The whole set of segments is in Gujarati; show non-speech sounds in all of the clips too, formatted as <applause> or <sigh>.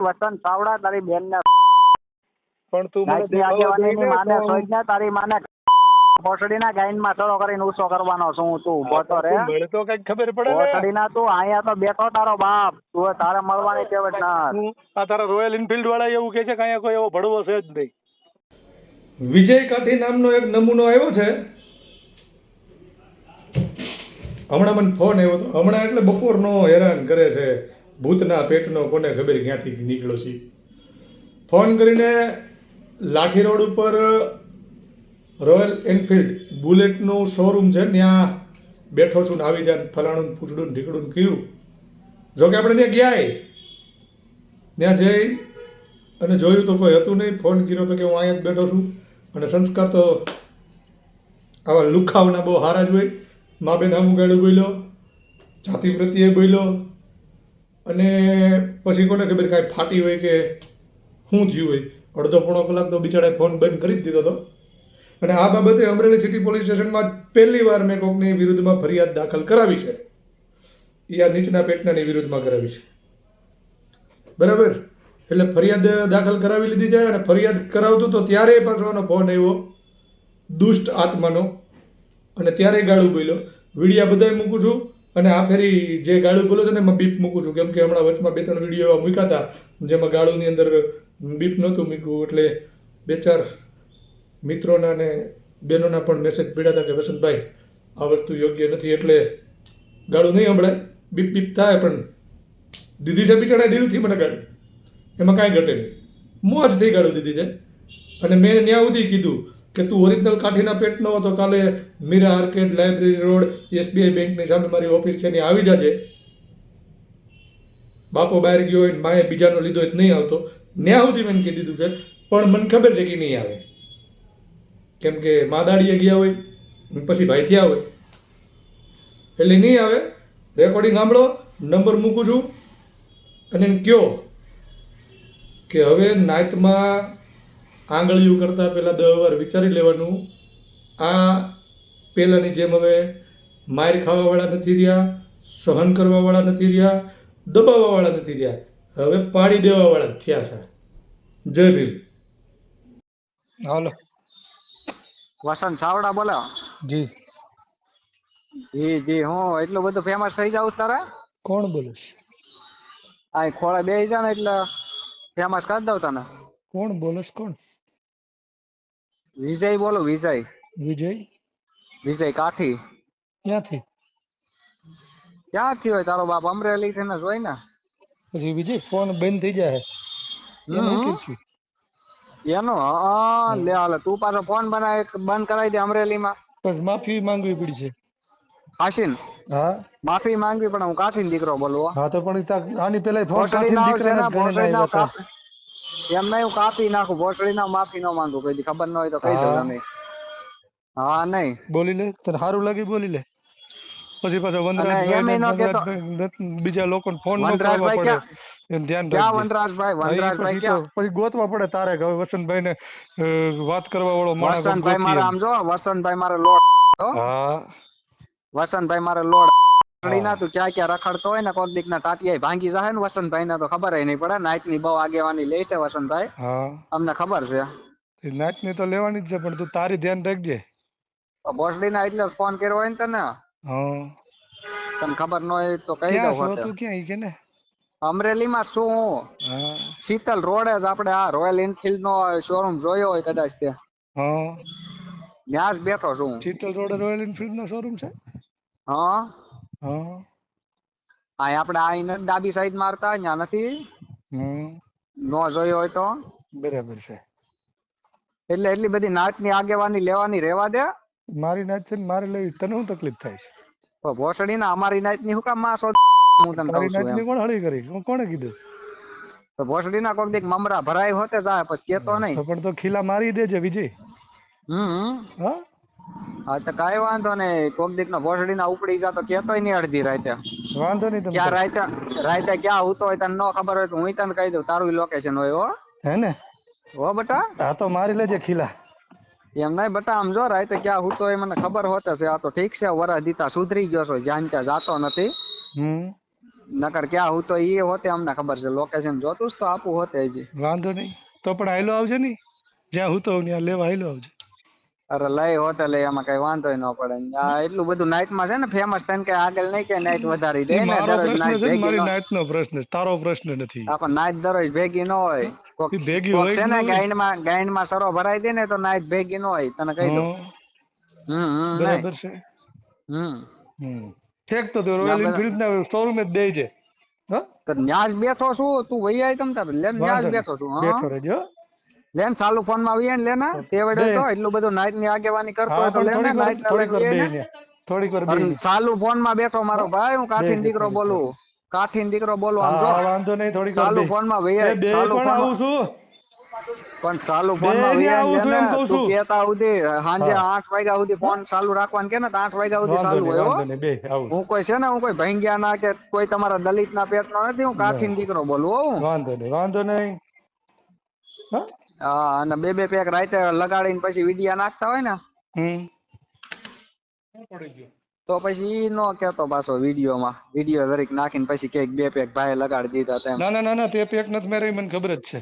વસંત સાવડા તારી બેન ને પણ તું મને દેખાવા દઈને માને તો હું- સોઈજ ને તારી માને ભોસડીના ગાયનમાં ચડો કરીને ઊંચો કરવાનો છું તું. બોતો રે. તું મળે તો કઈ ખબર પડે ને. ભોસડીના તું અહીંયા તો બેઠો તારો બાપ. તું તારે મળવાની ટેવ ના આ તારા રોયલ ઇનફિલ્ડ વાળા એવું કે છે કે અહીંયા કોઈ એવો ભડવો છે જ નહીં. વિજય કાઠી નામનો એક નમૂનો આવ્યો છે. હમણાં મને ફોન આવ્યો હતો. હમણાં એટલે બપોરનો હેરાન કરે છે. ભૂતના પેટનો કોને ખબર ક્યાંથી નીકળ્યો છે? ફોન કરીને લાઠી રોડ ઉપર રોયલ એનફિલ્ડ બુલેટનું શોરૂમ છે, ત્યાં બેઠો છું ને આવી જાય ફલાણું પૂછડું ઢીકડું ને કીધું જો આપણે ત્યાં ગયા ત્યાં જઈ અને જોયું તો કોઈ હતું નહીં. ફોન કર્યો તો કે હું અહીંયા જ બેઠો છું. અને સંસ્કાર તો આવા લુખાવના બહુ સારા જ હોય. મા બેન અમુક ગાડું બોલ્યો, જાતિ પ્રત્યે બોલ્યો અને પછી કોને ખબર કાંઈ ફાટી હોય કે શું થયું હોય. અડધો પોણો કલાક તો બિચારાએ ફોન બંધ કરી જ દીધો હતો. અને આ બાબતે અમરેલી સિટી પોલીસ સ્ટેશનમાં પહેલી વાર મેં કોકની વિરુદ્ધમાં ફરિયાદ દાખલ કરાવી છે. એ આ નીચના પેટનાની વિરુદ્ધમાં કરાવી છે. બરાબર? એટલે ફરિયાદ દાખલ કરાવી લીધી છે અને ફરિયાદ કરાવતો તો ત્યારે પાછો ફોન આવ્યો, દુષ્ટ આત્માનો. અને ત્યારે ગાળું બોલ્યો. વિડીયા બધાય મૂકું છું. અને આ ફેરી જે ગાળું બોલો છો ને, એમાં બીપ મૂકું છું. કેમ કે હમણાં વચમાં બે ત્રણ વીડિયો એવા મૂક્યા હતા, જેમાં ગાળુની અંદર બીપ નહોતું મૂક્યું. એટલે બે ચાર મિત્રોના ને બહેનોના પણ મેસેજ પીડ્યા હતા કે, વસંતભાઈ, આ વસ્તુ યોગ્ય નથી. એટલે ગાળું નહીં હમણાં બીપ બીપ થાય, પણ દીધી છે બિચારા દિલથી મને ગાળું. એમાં કાંઈ ઘટે નહીં. મોજથી ગાળું દીધી છે. અને મેં ત્યાં સુધી કીધું કે તું ઓરિજિનલ કાઠીના પેટનો હતો કાલે Meera arcade library road SBI બેંકની સામે મારી ઓફિસ છે એની આવી જાજે. બાપો બહાર ગયો હોય માએ બીજાનો લીધો હોય નહીં આવતો. ત્યાં સુધી મેં કહી દીધું છે, પણ મને ખબર છે કે નહીં આવે. કેમ કે માદાડીએ ગયા હોય પછી ભાઈ થયા હોય. એટલે નહીં આવે. રેકોર્ડિંગ સાંભળો નંબર મૂકું છું. અને કયો કે હવે નાતમાં આંગળીઓ કરતાં પહેલાં દસ વાર વિચારી લેવાનું. આ પહેલાંની જેમ હવે માર ખાવાવાળા નથી રહ્યા સહન કરવાવાળા નથી રહ્યા દબાવવાવાળા નથી રહ્યા. હવે પાડી દેવાવાળા થયા છે. જય ભીમ. હાલો. વસંત સાવડા બોલો. જી. જી જી હું એટલો બધો ફેમસ થઈ જાવ તારે? કોણ બોલે છે? આ ખોળા બે જા ને એટલે ફેમસ કરી દઉં તને. કોણ બોલે છે? કોણ? વિજય બોલો વિજય. વિજય? વિજય કાઠી. ક્યાંથી? ક્યાંથી હોય? તારો બાપ અમરેલી થી જ હોય ને. પછી વિજય ફોન બંધ થઈ જાય એનું? હા લે હાલે. તું પાછો ફોન બનાવી બંધ કરાવી દે અમરેલીમાં. પણ માફી માંગવી પડી છે. કાશીન હા. માફી માંગવી પણ હું કાઠી દીકરો બોલવો હા. તો પણ આની પેલા ફોન કાઠી કાઢીને ના ફોન આવ્યો એમ નહીં હું કાપી નાખું ભોસડી ના માફી નો માંગુ કોઈ દી ખબર ન હોય તો કહી દઉં તમે. હા નહીં. બોલી લે તને સારું લાગે બોલી લે. પછી પાછો વનરાજભાઈ બીજા લોકો ફોન ન કરવા પડે. ધ્યાન ક્યાં વનરાજ વનરાજભાઈ વનરાજ ભાઈ વનરાજભાઈ ક્યાં? પછી ગોતવા પડે તારે હવે વસંતભાઈ ને વાત કરવા વાળો માણસ વસંતભાઈ મારે આમ જો વસંતભાઈ મારે લોડ. હા. વસંતભાઈ મારે લોડ ભોસડી ના તું ક્યાં ક્યાં રખડતો હોય ને કોક દીક ના ટાટિયા ભાંગી જાય ને વસંતભાઈ ને તો ખબર નહીં પડે. નાઈટની બહુ આગેવાની લે છે વસંતભાઈ. અમને ખબર છે. એ ની તો લેવાની જ છે પણ તું તારી ધ્યાન રાખજે. ભોસડી ના એટલે ફોન કર્યો હોય ને તને? તને ખબર ન હોય તો કહી દઉં તું ક્યાં? કે ને? અમરેલી માં શું હું. શીતલ રોડે જ આપણે આ રોયલ એનફિલ્ડ નો શોરૂમ જોયો હોય કદાચ તે. ત્યાં જ બેઠો છું શીતલ રોડ રોયલ એનફિલ્ડ નો શોરૂમ છે? હા. હા. આ આપણે આ ઈને ડાબી સાઈડ મારતા ત્યાં નથી. હમ. નો જોયો હોય તો. બરાબર છે. એટલે એટલી બધી નાચની આગેવાની લેવાની રેવા દે. મારી નાચ છે ને મારે લેવી તને શું તકલીફ થાય છે? ભોસડી ના અમારી નાચની હું કામમાં શોધ હું તમને કહું છું એમ. કોણ હળી કરી? હું કોણે કીધું? તો ભોસડી ના કોણ દેખ મમરા ભરાય હોતે જાય પછી કેતો નહીં. તો પણ તો ખીલા મારી દેજે બીજી હમ. હા? હા તો કાંઈ વાંધો નહીં. કોક દીક નો ભોસડી ના ઉપડી જા તો કેતોય નહીં અડધી રાતે. વાંધો નહીં તમે ક્યાં રાતે રાતે ક્યાં આવતો હોય તને ન ખબર હોય તો હું તને કહી દઉં. તારું લોકેશન હોય હો. હે ને? હો બટા. હા તો મારી લેજે ખીલા. એમ નહીં બટા આમ જો રાતે ક્યાં હું તો એ મને ખબર હોતે છે આ તો ઠીક છે વરસ દીતા સુધરી ગયો છો જ્યાં ત્યાં જાતો નથી. હમ. નકર ક્યાં હું તો ઈ હોતે અમને ખબર છે. લોકેશન જોતું તો આપું હોતે હજી. વાંધો નહીં. તો પણ આયલો આવજે ને. જ્યાં હું તો ત્યાં લેવા આયલો આવજે. અરે લઈ હોતે લઈ એમાં કઈ વાંધો ન પડે. આ એટલું બધું નાઈટમાં છે ને ફેમસ થઈને કે આગળ નહીં કે નાઈટ વધારી દે. ને મારો દરરોજ પ્રશ્ન નાઇટ છે ને ભેગી મારી નાઈટ નો પ્રશ્ન તારો પ્રશ્ન નથી. આપણ નાઈટ દરરોજ ભેગી ન હોય. કોક ભેગી હોય છે ને ગાઈડમાં ગાઈડમાં સરો ભરાઈ દે ને તો નાઈટ ભેગી ન હોય. તને કહી દઉં. હમ હમ બરાબર છે. હમ. હમ. ઠેક તો રોયલ બધા- ના શોરૂમ જ દેજે હા? તો ન્યાજ બેઠો છું તું વૈયા તમ તાર. લેન ન્યાજ બેઠો છું. બેઠો રહેજો લેન સાલુ ફોનમાં આવીએ ને લેના તે વડે તો એટલું બધું નાઈટની આગેવાની કરતો હોય તો લેને નાઈટ ના થોડીક વાર લઈને થોડીક વાર બે ફોનમાં બેઠો મારો ભાઈ હું કાઠી દીકરો બોલું. કાઠી દીકરો બોલું આમ જો. વાંધો નહીં થોડીક ચાલુ ફોનમાં ચાલુ પણ ફોન આવું છું. પણ ચાલુ ફોનમાં છું લેને. એમ કહું તું છું. કહેતા સુધી સાંજે હા. આઠ વાગ્યા સુધી ફોન ચાલુ રાખવાનું કે ને તો આઠ વાગ્યા સુધી ચાલુ હોય હો. કોઈ છે ને હું કોઈ ભંગ્યા ના કે કોઈ તમારા દલિત ના પેટ નો નથી હું કાઠી દીકરો બોલું હું. વાંધો નહીં વાંધો નહીં. હા? હા અને બે બે પેક રાતે લગાડીને પછી વિડિયા નાખતા હોય ને હમ. તો પછી ઈ નો કેતો પાછો વિડીયોમાં. વીડિયો દરેક નાખીને પછી કેક બે પેક ભાઈ લગાડી દીધા તેમ ના ના ના ના તે પેક નથી મેળવી મને ખબર જ છે.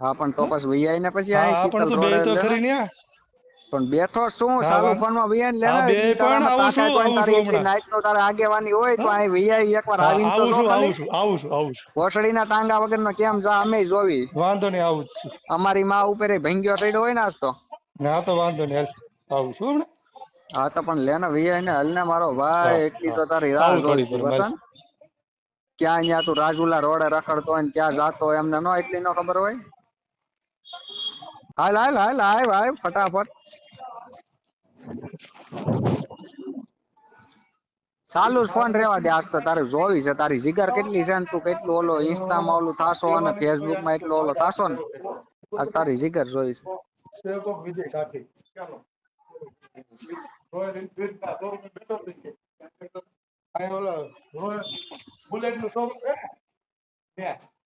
હા પણ તો પછી વૈયા ને પછી આ શીતલ રોડે તો ખરી ને. પણ બેઠો શું હા, ફોનમાં વૈયા લે હા, ને પણ આવું છું, તાકાત હોય ને આવું છું એટલી હમણાં. નો તારે આગેવાની હોય તો અહીં વૈયા એકવાર આવીને તો આવું છું આવું છું આવું છું આવું ના ટાંગા વગર નો કેમ જા અમે જોવી. વાંધો નહીં આવું છું. અમારી માં ઉપર ભંગ્યો રેડો હોય ને આજ તો. ના તો વાંધો નહીં આવું છું હમણાં. હા તો પણ લે ને વૈયા ને હલ ને મારો ભાઈ એટલી તો તારી રાહ જોઈ છે વાર, ક્યાં અહીંયા તું રાજુલા રોડે રખડતો હોય ને ત્યાં જાતો હોય એમને નો એટલી નો ખબર હોય? હાલ હાલ હાલ હાલ હાલ ફટાફટ. ચાલુ જ ફોન રેવા દે આજ તો તારે જોવી છે તારી જીગર કેટલી છે ને તું કેટલું ઓલો ઇન્સ્ટા માં ઓલું થાશો અને ફેસબુકમાં એટલો ઓલો થાશો ને આજ તારી જીગર જોવી છે.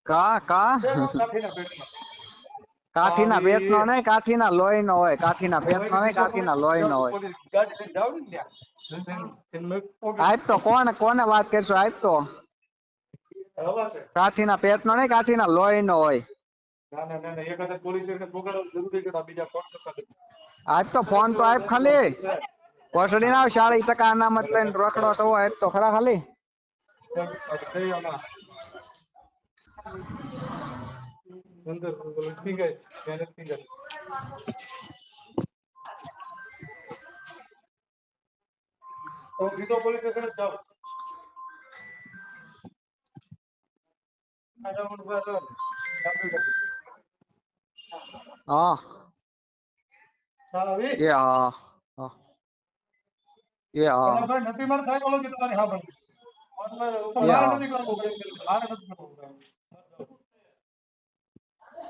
કા કા <laughs> કાઠીના પેટમાં. કાઠીના પેટ નો નહીં કાઠીના લોહી નો હોય કાઠીના પેટ નો નહીં કાઠીના લોહી નો હોય. આજ તો કોણ કોને વાત કરશો? આજ તો. કાઠીના પેટ નો નહીં કાઠીના લોહી નો હોય. છે તો ફોન તો ફોન તો આપ ખાલી. કોસડી ના ચાલીસ ટકા અનામત લઈને રોકડો સવો આજ તો ખરા ખાલી. નથી ફિંગર તો સીધો પોલીસ સ્ટેશન જ જાઓ આ જાઓ, ઊભા રહો. ડાબી બાજુ. હા ચાલ એ હા હા. એ હા ભાઈ નથી મારે સાયકોલોજી તમારી હા. બહાર નથી કરવું, બહાર નથી કરવું. અરે ઓલો કોક વિજય કાઠી છે થોડીક હવા વધી ગઈ છે. મળી આવી મને સા વીડિયો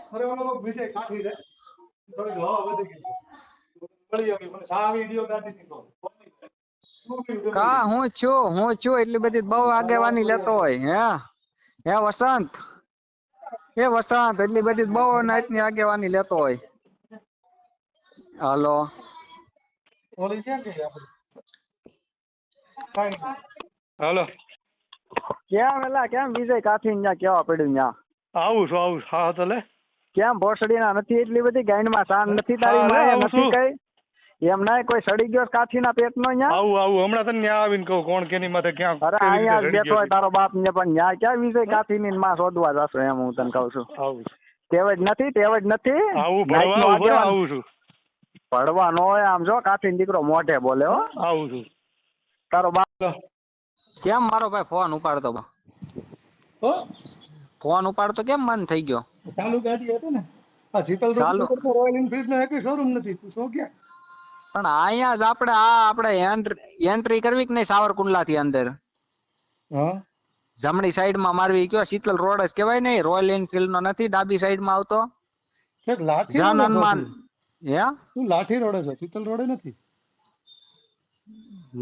કાઢી દીધો શું થયું? કા હું છું હું છું એટલી બધી બહુ આગેવાની લેતો હોય હે હે વસંત હે વસંત એટલી બધી બહુ નાઈટની આગેવાની લેતો હોય હાલો ઓલી ક્યાં ગઈ આપણી કાંઈ નહીં. હાલો કેમ એલા કેમ વિજય કાઠી ને કેવા પડ્યું ન્યા આવું છું આવું છું. હા તો લે કેમ ભોસડી ના નથી એટલી બધી ગાંડમાં શાન નથી તારી માએ? નથી કઈ? એમ ના કોઈ સડી ગયો કાઠી ના પેટ નો ન્યા આવું આવું. હમણાં તને ન્યા આવીને કહું કોણ કેની માથે ક્યાં અરે અહીંયા બેઠો હોય તારો બાપ ને પણ ન્યા ક્યાં વિષય કાઠી ની માં શોધવા જશો એમ હું તને કહું છું. છે. આવું છું. ટેવ જ નથી તેવજ જ નથી. આવું ભણવા આવું છું. ભણવા નો હોય આમ જો કાઠી દીકરો મોઢે બોલે હો. આવું છું. તારો બાપ કેમ મારો ભાઈ ફોન ઉપાડતો બા? હો? ફોન ઉપાડતો કેમ મન થઈ ગયો? ચાલુ ગાડી હતી ને. આ જીતલ રોયલ એનફિલ્ડ નો એક શોરૂમ નથી. તું શું કે પણ અહીંયા જ આપણે આ આપણે એન્ટ્રી કરવી કે નહીં સાવરકુંડલા થી અંદર? હા. જમણી સાઈડમાં મારવી કયો? શીતલ રોડ જ કહેવાય ને રોયલ એનફિલ્ડ નો નથી ડાબી સાઈડમાં આવતો લાઠી જન હનુમાન હે? તું લાઠી રોડ છો શીતલ રોડ નથી?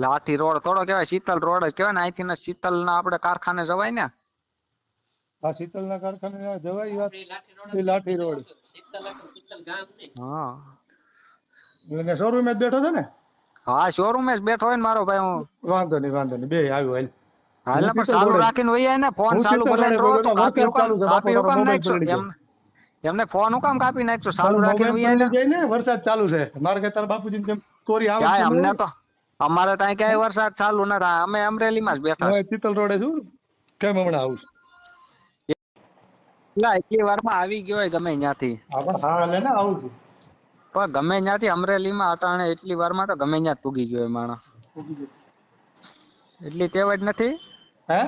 લાઠી રોડ થોડો કહેવાય શીતલ રોડ જ કહેવાય ને અહીંથી શીતલ ના આપણે કારખાને જવાય ને. આ શીતલ ના કારખાને જવાય ઈ વાત? એ લાઠી રોડ. હા. શોરૂમ જ બેઠો છે ને? હા શોરૂમે જ બેઠો હોય ને મારો ભાઈ હું. વાંધો નહીં વાંધો નહીં. બે આવ્યો હાલ. હાલ પણ ચાલુ રાખીને વહી ને ફોન ચાલુ ભલે તો કાપી છે, કાપી બાપુ, નાખશો એમ એમને ફોન ઉકામ કાપી નાખશો ચાલુ રાખીને જાય ને? વરસાદ ચાલુ છે. મારે કે તારા બાપુજી જેમ કોરી આવે અમને તો અમારે ત્યાં ક્યાંય વરસાદ ચાલુ ના થાય અમે અમરેલીમાં જ બેઠા ચિતલ રોડે છું. કેમ હમણાં આવું છું? એટલે એટલી વારમાં આવી ગયો હોય ગમે ત્યાંથી હા એટલે ને આવું છું. પણ ગમે ત્યાંથી અમરેલીમાં અટાણે એટલી વારમાં તો ગમે ત્યાં પૂગી ગયો માણસ. એટલી ટેવ જ નથી? હે?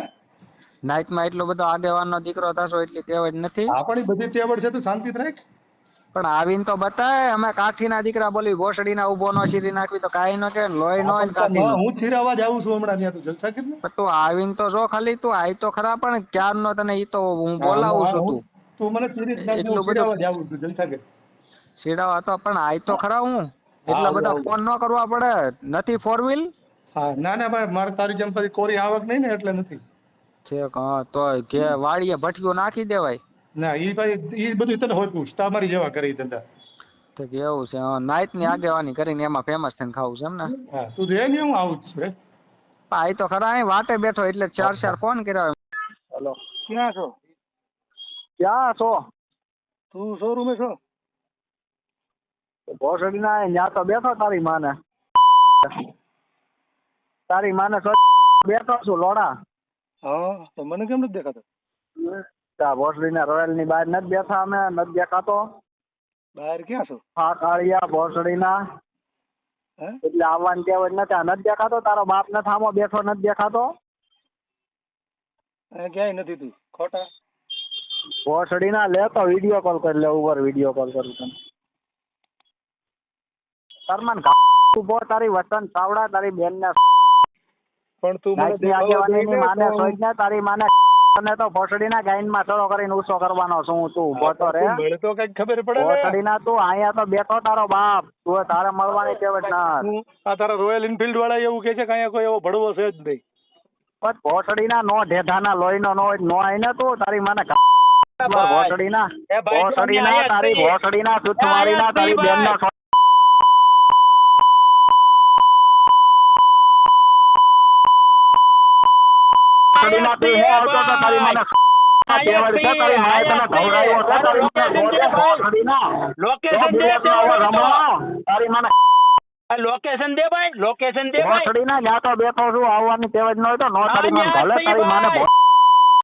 નાઇટમાં એટલો બધો આગેવાનનો દીકરો થશો એટલી ટેવ જ નથી આપણી બધી ટેવડ છે તું શાંતિ રાખ. પણ આવીને તો બતાય અમે કાઠીના દીકરા બોલી ભોસડીના ઊભો નો શીરી નાખવી તો કાંઈ ન કે લોહી નો હું ચિરાવા જ આવું છું હમણાં ત્યાં તું જલસા કર ને તું આવીને તો જો ખાલી તું આઈ તો ખરા પણ ક્યારનો તને ઈ તો હું બોલાવું છું તું. તું મને ચીરી એટલું હું ચિરાવા જ આવું છું જલસા કે સીડાવા તો પણ આય તો ખરા હું. એટલા બધા ફોન ન કરવા પડે. નથી ફોર વ્હીલ હા ના ના ભાઈ મારે તારી જેમ પછી કોરી આવક નહીં ને એટલે નથી. છે હા તો કે વાડીએ ભઠ્ઠીઓ નાખી દેવાય. ના એ ભાઈ એ બધું તને હોય પૂછ. મારી જેવા કરી ધંધા તો. કેવું છે નાઈટની આગેવાની કરીને એમાં ફેમસ થઈને ખાવું છે એમ ને? હા તું રે ને હું આવું જ છું આય તો ખરા અહીં વાટે બેઠો એટલે ચાર ચાર ફોન કર્યા. હેલો. ક્યાં છો? ક્યાં છો? તું શોરૂમે છો? ભોસડી ના ત્યાં તો બેઠો તારી માને. તારી માને બેઠો છું લોડા. હા તો મને કેમ નથી દેખાતો? ત્યાં ભોસડી ના રોયલની બહાર નથી બેઠા અમે નથી દેખાતો. બહાર ક્યાં છો? હા કાળિયા ભોસડી ના એટલે આવવાની ટેવ જ નથી આ નથી દેખાતો તારો બાપ ને થામો બેઠો નથી દેખાતો. ક્યાંય નથી તું? ખોટા? ભોસડી ના લે તો વીડિયો કોલ કરી લે ઉપર વીડિયો કોલ કરું તને તું ઊભો તારી વતન સાવડા તારી બેન ને પણ તું મને ને તારી માને અને તો ભોસડીના ગાઈનમાં ચડો કરીને ઊંચો કરવાનો છું તું ઊભો તો રે તું તો કઈ ખબર પડે ને? ભોસડી ના તું અહીંયા તો બેઠો તારો બાપ. તું તારે મળવાની કેવટ ના આ તારા રોયલ ઇનફિલ્ડ વાળા એવું કે છે કે અહીંયા કોઈ એવો ભડવો છે જ નહીં. પણ ભોસડી ના નો ઢેઢા ના લોહી નો નો હોય નો આઈ ને તું તારી માને ભોસડી ના ભોસડી ના તારી છીએ. ભોસડી ના સુત મારી ના આયા જ તારી છીએ, બેન નો ભાઈ. ભોસડી ના તું હું આવતો તો તારી માને લોકેશન દે ભાઈ લોકેશન દે ભાઈ. ના જા તો બેઠો છું આવવાની તેવજ ન. હોય તો નો તારી મને ભલે તારી મને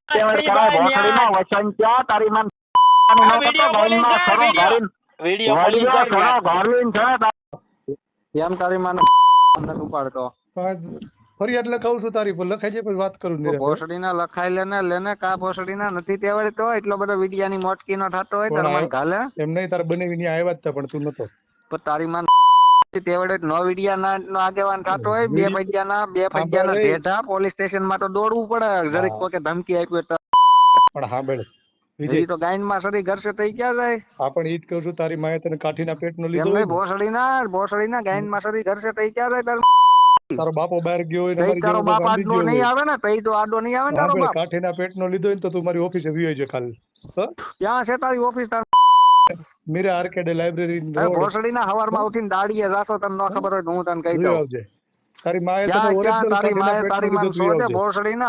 તેવજ કરાય ભોસડી ના વચન ક્યાં તારી માને કર, કર એમ તારી મને ઉપાડતો ફરિયાદ લખાવું છું તારી પર લખાઈ જાય પછી વાત કરું તો નિરાંતે. ભોસડી ના લખાઈ લેને લેને કા ભોસડી ના નથી તેવડતો એટલો બધો વિડિયાની મોટકી નો થતો હોય તાર મન ગાલે એમ નહીં તારે બનાવીને અહીંયા આવ્યા જ હતા પણ તું નતો. પણ તારી માન તેવડે નો વિડિયા ના નો આગેવાન થતો હોય બે પૈયા ના બે પૈયા ના. ઢેઢા પોલીસ સ્ટેશનમાં તો દોડવું પડે. જરીક કોકે ધમકી આપી હોય તો. પણ હા બેડ વિજય તો ગાયનમાં સરી ઘરસે થઈ ક્યાં જાય. હા પણ ઈ જ કહું છું તારી માએ તને કાઠીના પેટનો એમ લીધો હોય નહીં ને. ભોસડી ના. ભોસડી ના ગાયનમાં સરી ઘરસે થઈ ક્યાં જાય તાર તારો બાપો બહાર ગયો હોય ને તારો બાપ બાંધી આડો નહીં આવે ને તઈ તો આડો નહીં આવે ને તારો બાપ? કાઠીના પેટનો લીધો હોય તો તું મારી ઓફિસે વી આવજે હો? ક્યાં છે તારી ઓફિસ તાર મીરા આર્કેડ લાઇબ્રેરી ભોસડીના હવારમાં ઉઠીને દાડીએ જાસો તને ન ખબર હોય તો હું તને કહી દઉં. તારી માએ તને ઓરિજિનલ તારી માએ તારી માએ માન